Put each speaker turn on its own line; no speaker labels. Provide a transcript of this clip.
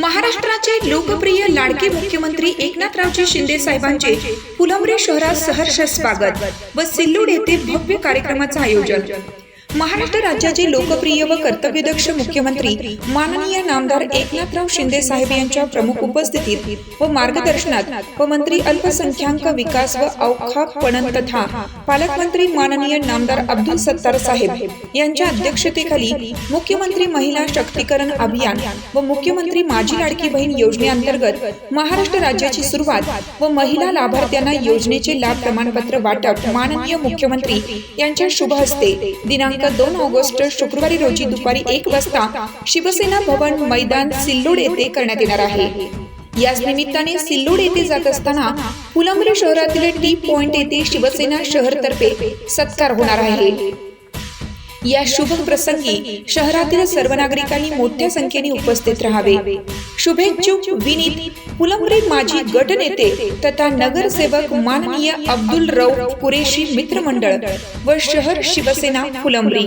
महाराष्ट्राचे लोकप्रिय लाडके मुख्यमंत्री एकनाथरावजी शिंदे साहेबांचे फुलंब्री शहरात सहर्ष स्वागत व सिल्लोड येथे भव्य कार्यक्रमाचं आयोजन. महाराष्ट्र राज्याचे लोकप्रिय व कर्तव्यदक्ष मुख्यमंत्री माननीय नामदार एकनाथराव शिंदे साहेब यांच्या प्रमुख उपस्थितीत व मार्गदर्शनात व मंत्री अल्पसंख्याक विकास व अवखा पणन तथा पालकमंत्री माननीय नामदार अब्दुल सत्तार साहेब यांच्या अध्यक्षतेखाली मुख्यमंत्री महिला शक्तीकरण अभियान व मुख्यमंत्री माझी लाडकी बहीण योजनेअंतर्गत महाराष्ट्र राज्याची सुरुवात व महिला लाभार्थ्यांना योजनेचे लाभ प्रमाणपत्र वाटप माननीय मुख्यमंत्री यांच्या शुभ हस्ते दिनांक दोन ऑगस्ट शुक्रवारी रोजी दुपारी एक वाजता शिवसेना भवन मैदान सिल्लोड येथे करण्यात येणार आहे. याच निमित्ताने सिल्लोड येथे जात असताना फुलंब्री शहरातील टी पॉइंट येथे शिवसेना शहरतर्फे सत्कार होणार आहे. या शुभ प्रसंगी शहरातील सर्व नागरिकांनी मोठ्या संख्येने उपस्थित राहावे. शुभेच्छुक विनीत फुलंब्री माजी गटनेते तथा नगरसेवक माननीय अब्दुल रौफ कुरेशी मित्रमंडळ व शहर शिवसेना फुलंब्री.